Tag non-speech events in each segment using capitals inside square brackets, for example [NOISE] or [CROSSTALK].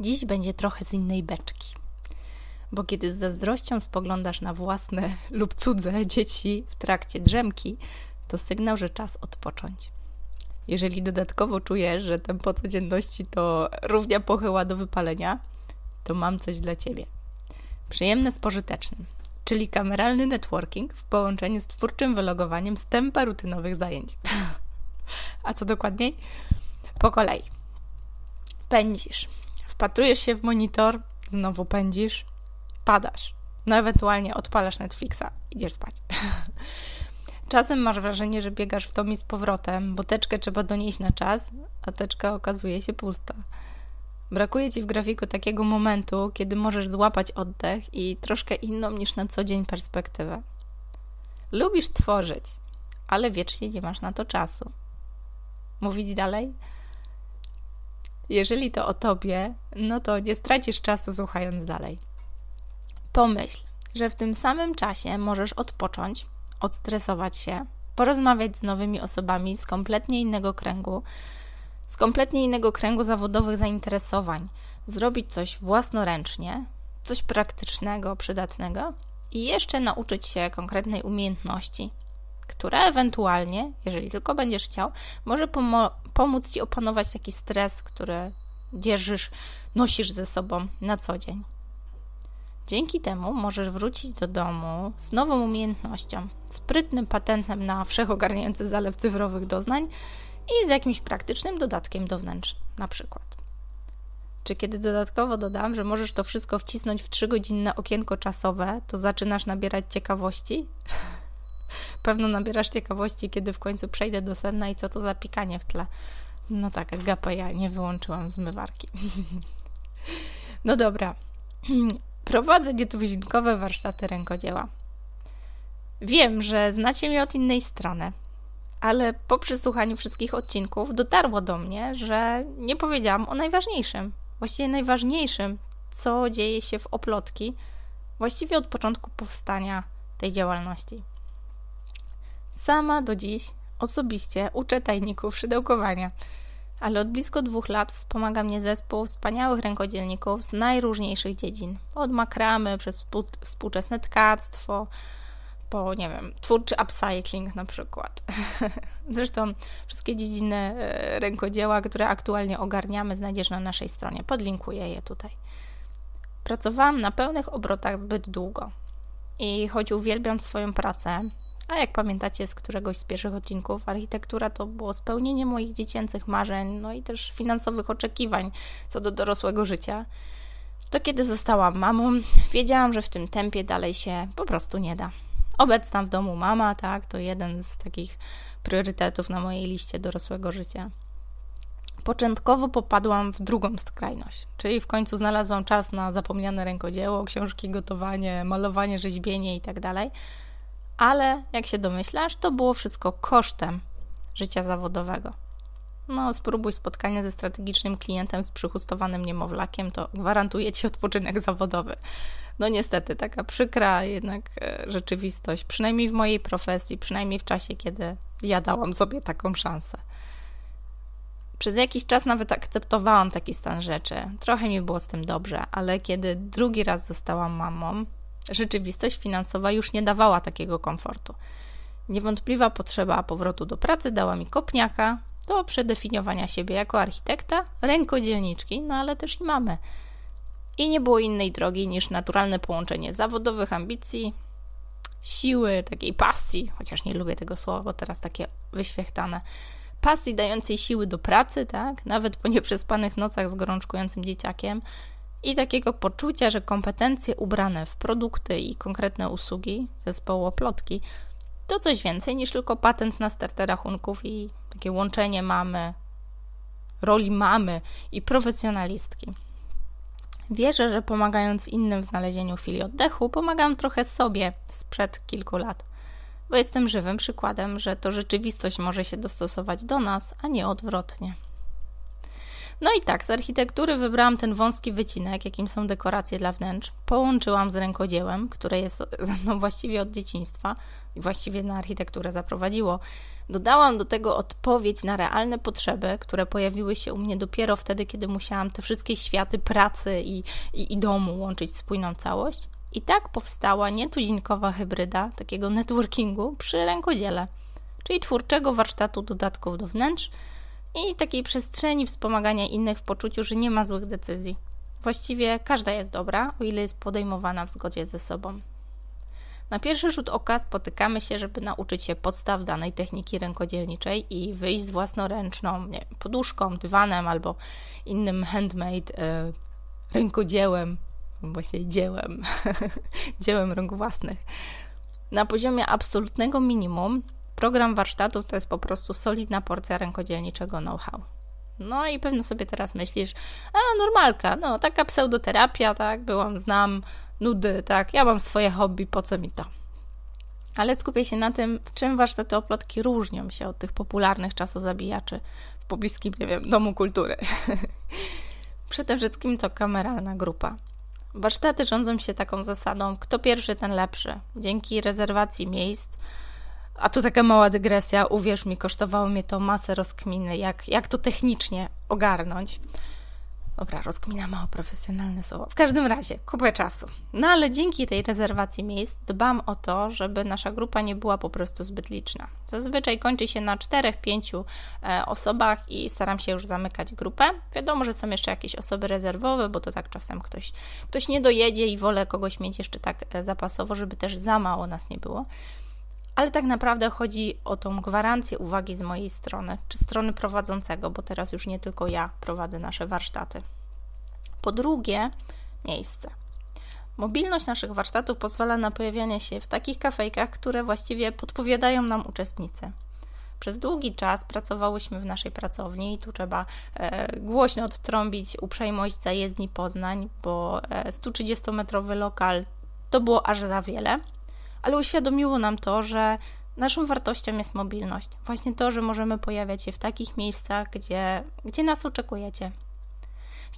Dziś będzie trochę z innej beczki. Bo kiedy z zazdrością spoglądasz na własne [LAUGHS] lub cudze dzieci w trakcie drzemki, to sygnał, że czas odpocząć. Jeżeli dodatkowo czujesz, że tempo codzienności to równia pochyła do wypalenia, to mam coś dla Ciebie. Przyjemne z pożytecznym, czyli kameralny networking w połączeniu z twórczym wylogowaniem z tempa rutynowych zajęć. [LAUGHS] A co dokładniej? Po kolei. Pędzisz. Wpatrujesz się w monitor, znowu pędzisz, padasz. No ewentualnie odpalasz Netflixa, idziesz spać. [LAUGHS] Czasem masz wrażenie, że biegasz w dom z powrotem, bo teczkę trzeba donieść na czas, a teczka okazuje się pusta. Brakuje ci w grafiku takiego momentu, kiedy możesz złapać oddech i troszkę inną niż na co dzień perspektywę. Lubisz tworzyć, ale wiecznie nie masz na to czasu. Mówić dalej? Jeżeli to o tobie, no to nie stracisz czasu słuchając dalej. Pomyśl, że w tym samym czasie możesz odpocząć, odstresować się, porozmawiać z nowymi osobami z kompletnie innego kręgu, z kompletnie innego kręgu zawodowych zainteresowań, zrobić coś własnoręcznie, coś praktycznego, przydatnego i jeszcze nauczyć się konkretnej umiejętności, która ewentualnie, jeżeli tylko będziesz chciał, może pomo- pomóc ci opanować taki stres, który dzierżysz, nosisz ze sobą na co dzień. Dzięki temu możesz wrócić do domu z nową umiejętnością, sprytnym patentem na wszechogarniający zalew cyfrowych doznań i z jakimś praktycznym dodatkiem do wnętrz, na przykład. Czy kiedy dodatkowo dodam, że możesz to wszystko wcisnąć w 3-godzinne okienko czasowe, to zaczynasz nabierać ciekawości? Pewno nabierasz ciekawości, kiedy w końcu przejdę do sedna i co to za pikanie w tle. No tak, Agapa, ja nie wyłączyłam zmywarki. [LAUGHS] no dobra. [CLEARS THROAT] Prowadzę nietuzinkowe warsztaty rękodzieła. Wiem, że znacie mnie od innej strony, ale po przesłuchaniu wszystkich odcinków dotarło do mnie, że nie powiedziałam o najważniejszym. Właściwie najważniejszym, co dzieje się w oplotki, właściwie od początku powstania tej działalności. Sama do dziś osobiście uczę tajników szydełkowania, ale od blisko dwóch lat wspomaga mnie zespół wspaniałych rękodzielników z najróżniejszych dziedzin. Od makramy przez współczesne tkactwo, po, nie wiem, twórczy upcycling na przykład. [LAUGHS] Zresztą wszystkie dziedziny e, rękodzieła, które aktualnie ogarniamy, znajdziesz na naszej stronie. Podlinkuję je tutaj. Pracowałam na pełnych obrotach zbyt długo. I choć uwielbiam swoją pracę, a jak pamiętacie z któregoś z pierwszych odcinków, architektura to było spełnienie moich dziecięcych marzeń, no i też finansowych oczekiwań co do dorosłego życia. To kiedy zostałam mamą, wiedziałam, że w tym tempie dalej się po prostu nie da. Obecna w domu mama, tak, to jeden z takich priorytetów na mojej liście dorosłego życia. Początkowo popadłam w drugą skrajność, czyli w końcu znalazłam czas na zapomniane rękodzieło, książki, gotowanie, malowanie, rzeźbienie itd. Ale jak się domyślasz, to było wszystko kosztem życia zawodowego. No, spróbuj spotkania ze strategicznym klientem z przychustowanym niemowlakiem, to gwarantuje ci odpoczynek zawodowy. No niestety, taka przykra jednak e, rzeczywistość, przynajmniej w mojej profesji, przynajmniej w czasie, kiedy ja dałam sobie taką szansę. Przez jakiś czas nawet akceptowałam taki stan rzeczy. Trochę mi było z tym dobrze, ale kiedy drugi raz zostałam mamą, rzeczywistość finansowa już nie dawała takiego komfortu. Niewątpliwa potrzeba powrotu do pracy dała mi kopniaka do przedefiniowania siebie jako architekta, rękodzielniczki, no ale też i mamy. I nie było innej drogi niż naturalne połączenie zawodowych ambicji, siły, takiej pasji, chociaż nie lubię tego słowa, bo teraz takie wyświechtane, pasji dającej siły do pracy, tak, nawet po nieprzespanych nocach z gorączkującym dzieciakiem, i takiego poczucia, że kompetencje ubrane w produkty i konkretne usługi zespołu oplotki to coś więcej niż tylko patent na stertę rachunków i takie łączenie mamy, roli mamy i profesjonalistki. Wierzę, że pomagając innym w znalezieniu chwili oddechu, pomagam trochę sobie sprzed kilku lat, bo jestem żywym przykładem, że to rzeczywistość może się dostosować do nas, a nie odwrotnie. No i tak, z architektury wybrałam ten wąski wycinek, jakim są dekoracje dla wnętrz. Połączyłam z rękodziełem, które jest ze mną właściwie od dzieciństwa i właściwie na architekturę zaprowadziło. Dodałam do tego odpowiedź na realne potrzeby, które pojawiły się u mnie dopiero wtedy, kiedy musiałam te wszystkie światy pracy i, i, i domu łączyć w spójną całość. I tak powstała nietuzinkowa hybryda takiego networkingu przy rękodziele, czyli twórczego warsztatu dodatków do wnętrz i takiej przestrzeni wspomagania innych w poczuciu, że nie ma złych decyzji. Właściwie każda jest dobra, o ile jest podejmowana w zgodzie ze sobą. Na pierwszy rzut oka spotykamy się, żeby nauczyć się podstaw danej techniki rękodzielniczej i wyjść z własnoręczną nie, poduszką, dywanem albo innym handmade y, rękodziełem, właśnie dziełem, [LAUGHS] dziełem rąk własnych. Na poziomie absolutnego minimum program warsztatów to jest po prostu solidna porcja rękodzielniczego know-how. No i pewno sobie teraz myślisz, a normalka, no taka pseudoterapia, tak, byłam, znam, nudy, tak, ja mam swoje hobby, po co mi to? Ale skupię się na tym, w czym warsztaty oplotki różnią się od tych popularnych czasozabijaczy w pobliskim, nie wiem, Domu Kultury. [LAUGHS] Przede wszystkim to kameralna grupa. Warsztaty rządzą się taką zasadą, kto pierwszy, ten lepszy. Dzięki rezerwacji miejsc, a tu taka mała dygresja, uwierz mi, kosztowało mnie to masę rozkminy, jak, jak to technicznie ogarnąć. Dobra, rozkmina mało profesjonalne słowo. W każdym razie, kupę czasu. No ale dzięki tej rezerwacji miejsc dbam o to, żeby nasza grupa nie była po prostu zbyt liczna. Zazwyczaj kończy się na 4-5 e, osobach i staram się już zamykać grupę. Wiadomo, że są jeszcze jakieś osoby rezerwowe, bo to tak czasem ktoś, ktoś nie dojedzie i wolę kogoś mieć jeszcze tak e, zapasowo, żeby też za mało nas nie było ale tak naprawdę chodzi o tą gwarancję uwagi z mojej strony, czy strony prowadzącego, bo teraz już nie tylko ja prowadzę nasze warsztaty. Po drugie, miejsce. Mobilność naszych warsztatów pozwala na pojawianie się w takich kafejkach, które właściwie podpowiadają nam uczestnicy. Przez długi czas pracowałyśmy w naszej pracowni i tu trzeba e, głośno odtrąbić uprzejmość zajezdni Poznań, bo e, 130-metrowy lokal to było aż za wiele ale uświadomiło nam to, że naszą wartością jest mobilność. Właśnie to, że możemy pojawiać się w takich miejscach, gdzie, gdzie nas oczekujecie.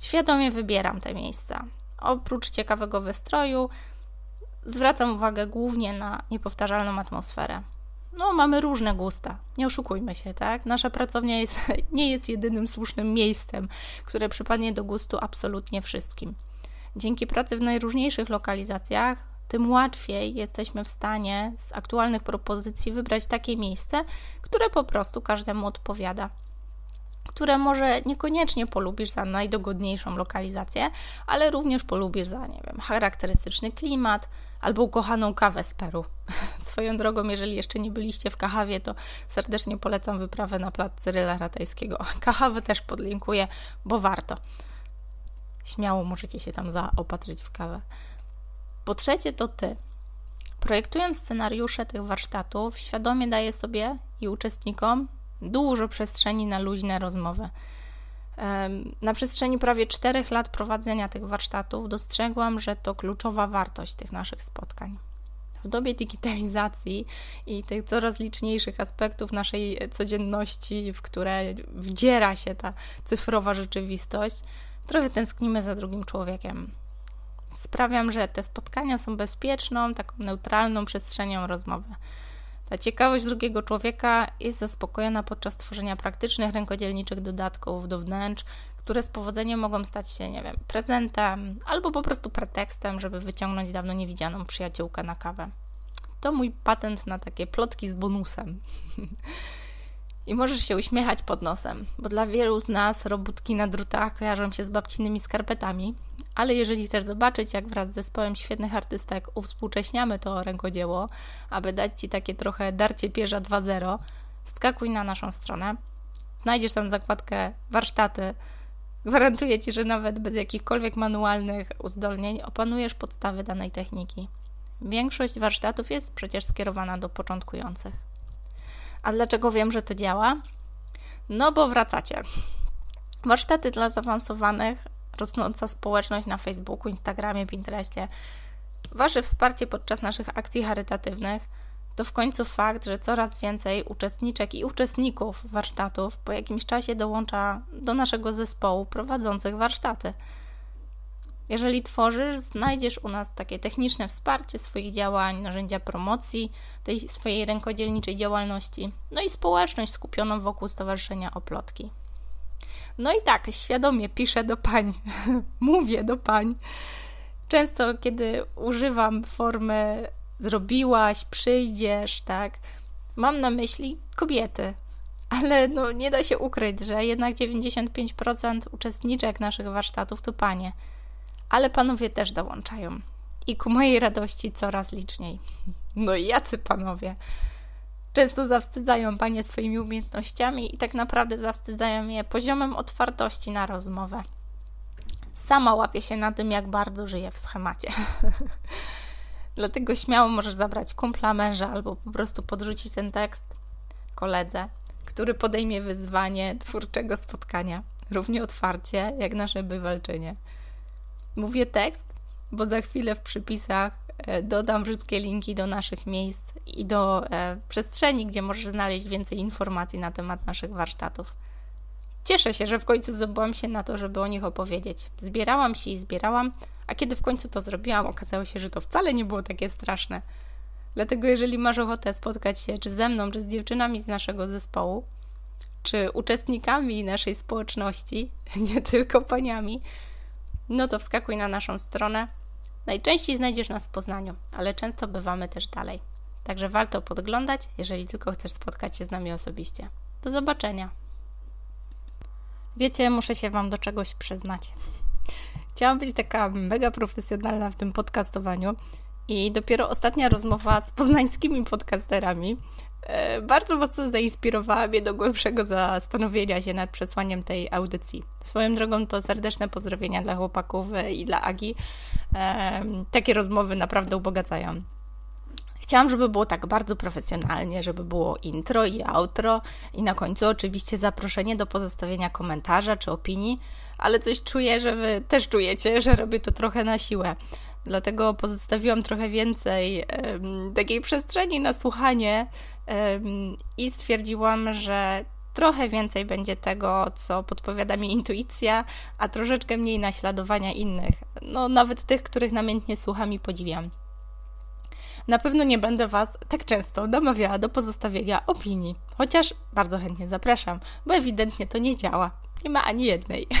Świadomie wybieram te miejsca. Oprócz ciekawego wystroju, zwracam uwagę głównie na niepowtarzalną atmosferę. No, mamy różne gusta, nie oszukujmy się, tak? Nasza pracownia jest, [LAUGHS] nie jest jedynym słusznym miejscem, które przypadnie do gustu absolutnie wszystkim. Dzięki pracy w najróżniejszych lokalizacjach tym łatwiej jesteśmy w stanie z aktualnych propozycji wybrać takie miejsce, które po prostu każdemu odpowiada. Które może niekoniecznie polubisz za najdogodniejszą lokalizację, ale również polubisz za, nie wiem, charakterystyczny klimat albo ukochaną kawę z Peru. [LAUGHS] Swoją drogą, jeżeli jeszcze nie byliście w Kahawie, to serdecznie polecam wyprawę na plac Cyryla Ratajskiego. [LAUGHS] Kahawę też podlinkuję, bo warto. Śmiało możecie się tam zaopatrzyć w kawę. Po trzecie, to ty. Projektując scenariusze tych warsztatów, świadomie daję sobie i uczestnikom dużo przestrzeni na luźne rozmowy. Na przestrzeni prawie czterech lat prowadzenia tych warsztatów dostrzegłam, że to kluczowa wartość tych naszych spotkań. W dobie digitalizacji i tych coraz liczniejszych aspektów naszej codzienności, w które wdziera się ta cyfrowa rzeczywistość, trochę tęsknimy za drugim człowiekiem sprawiam, że te spotkania są bezpieczną, taką neutralną przestrzenią rozmowy. Ta ciekawość drugiego człowieka jest zaspokojona podczas tworzenia praktycznych rękodzielniczych dodatków do wnętrz, które z powodzeniem mogą stać się, nie wiem, prezentem albo po prostu pretekstem, żeby wyciągnąć dawno niewidzianą przyjaciółkę na kawę. To mój patent na takie plotki z bonusem. [LAUGHS] I możesz się uśmiechać pod nosem, bo dla wielu z nas robótki na drutach kojarzą się z babcininymi skarpetami, ale jeżeli chcesz zobaczyć, jak wraz z zespołem świetnych artystek uwspółcześniamy to rękodzieło, aby dać Ci takie trochę darcie pierza 2.0, wskakuj na naszą stronę. Znajdziesz tam zakładkę warsztaty. Gwarantuję Ci, że nawet bez jakichkolwiek manualnych uzdolnień opanujesz podstawy danej techniki. Większość warsztatów jest przecież skierowana do początkujących. A dlaczego wiem, że to działa? No bo wracacie. Warsztaty dla zaawansowanych, rosnąca społeczność na Facebooku, Instagramie, Pinterestie, Wasze wsparcie podczas naszych akcji charytatywnych to w końcu fakt, że coraz więcej uczestniczek i uczestników warsztatów po jakimś czasie dołącza do naszego zespołu prowadzących warsztaty. Jeżeli tworzysz, znajdziesz u nas takie techniczne wsparcie swoich działań, narzędzia promocji tej swojej rękodzielniczej działalności, no i społeczność skupioną wokół Stowarzyszenia Oplotki. No i tak, świadomie piszę do pań, [LAUGHS] mówię do pań. Często, kiedy używam formy zrobiłaś, przyjdziesz, tak, mam na myśli kobiety. Ale no, nie da się ukryć, że jednak 95% uczestniczek naszych warsztatów to panie ale panowie też dołączają. I ku mojej radości coraz liczniej. No i jacy panowie? Często zawstydzają panie swoimi umiejętnościami i tak naprawdę zawstydzają je poziomem otwartości na rozmowę. Sama łapię się na tym, jak bardzo żyję w schemacie. [LAUGHS] Dlatego śmiało możesz zabrać kumpla męża albo po prostu podrzucić ten tekst koledze, który podejmie wyzwanie twórczego spotkania równie otwarcie jak nasze bywalczynie. Mówię tekst, bo za chwilę w przypisach e, dodam wszystkie linki do naszych miejsc i do e, przestrzeni, gdzie możesz znaleźć więcej informacji na temat naszych warsztatów. Cieszę się, że w końcu zdobyłam się na to, żeby o nich opowiedzieć. Zbierałam się i zbierałam, a kiedy w końcu to zrobiłam, okazało się, że to wcale nie było takie straszne. Dlatego, jeżeli masz ochotę spotkać się czy ze mną, czy z dziewczynami z naszego zespołu, czy uczestnikami naszej społeczności, [LAUGHS] nie tylko paniami, no to wskakuj na naszą stronę. Najczęściej znajdziesz nas w Poznaniu, ale często bywamy też dalej. Także warto podglądać, jeżeli tylko chcesz spotkać się z nami osobiście. Do zobaczenia. Wiecie, muszę się Wam do czegoś przyznać. Chciałam być taka mega profesjonalna w tym podcastowaniu i dopiero ostatnia rozmowa z poznańskimi podcasterami bardzo mocno zainspirowała mnie do głębszego zastanowienia się nad przesłaniem tej audycji. Swoją drogą to serdeczne pozdrowienia dla chłopaków i dla Agi. E, takie rozmowy naprawdę ubogacają. Chciałam, żeby było tak bardzo profesjonalnie, żeby było intro i outro i na końcu oczywiście zaproszenie do pozostawienia komentarza czy opinii, ale coś czuję, że wy też czujecie, że robię to trochę na siłę. Dlatego pozostawiłam trochę więcej takiej przestrzeni na słuchanie i stwierdziłam, że trochę więcej będzie tego, co podpowiada mi intuicja, a troszeczkę mniej naśladowania innych. No, nawet tych, których namiętnie słucham i podziwiam. Na pewno nie będę Was tak często namawiała do pozostawienia opinii, chociaż bardzo chętnie zapraszam, bo ewidentnie to nie działa. Nie ma ani jednej. [LAUGHS]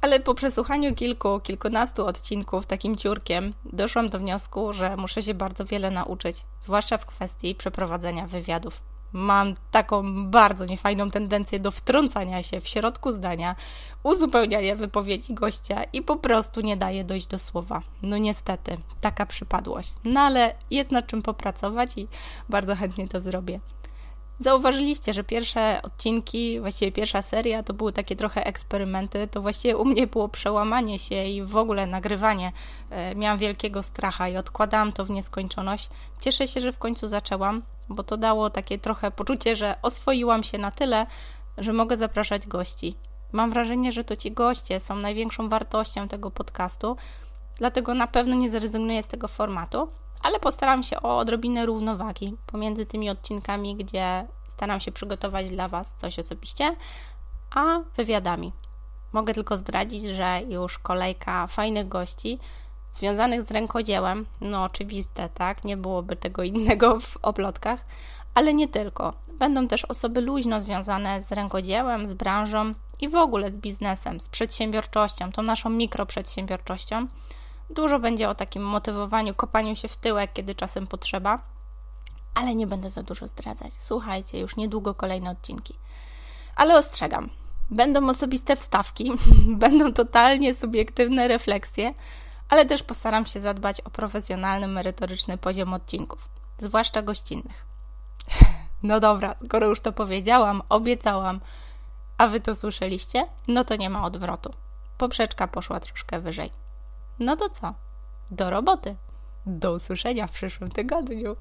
Ale po przesłuchaniu kilku, kilkunastu odcinków takim ciurkiem doszłam do wniosku, że muszę się bardzo wiele nauczyć, zwłaszcza w kwestii przeprowadzenia wywiadów. Mam taką bardzo niefajną tendencję do wtrącania się w środku zdania, uzupełniania wypowiedzi gościa i po prostu nie daję dojść do słowa. No niestety, taka przypadłość. No ale jest nad czym popracować i bardzo chętnie to zrobię. Zauważyliście, że pierwsze odcinki, właściwie pierwsza seria to były takie trochę eksperymenty. To właściwie u mnie było przełamanie się i w ogóle nagrywanie. E, miałam wielkiego stracha i odkładałam to w nieskończoność. Cieszę się, że w końcu zaczęłam, bo to dało takie trochę poczucie, że oswoiłam się na tyle, że mogę zapraszać gości. Mam wrażenie, że to ci goście są największą wartością tego podcastu, dlatego na pewno nie zrezygnuję z tego formatu, ale postaram się o odrobinę równowagi pomiędzy tymi odcinkami, gdzie staram się przygotować dla Was coś osobiście, a wywiadami. Mogę tylko zdradzić, że już kolejka fajnych gości związanych z rękodziełem, no oczywiste, tak, nie byłoby tego innego w oplotkach, ale nie tylko. Będą też osoby luźno związane z rękodziełem, z branżą i w ogóle z biznesem, z przedsiębiorczością, tą naszą mikroprzedsiębiorczością. Dużo będzie o takim motywowaniu, kopaniu się w tyłek, kiedy czasem potrzeba, ale nie będę za dużo zdradzać. Słuchajcie, już niedługo kolejne odcinki. Ale ostrzegam, będą osobiste wstawki, [LAUGHS] będą totalnie subiektywne refleksje, ale też postaram się zadbać o profesjonalny, merytoryczny poziom odcinków, zwłaszcza gościnnych. [LAUGHS] No dobra, skoro już to powiedziałam, obiecałam, a wy to słyszeliście, no to nie ma odwrotu. Poprzeczka poszła troszkę wyżej. No to co? Do roboty. Do usłyszenia w przyszłym tygodniu.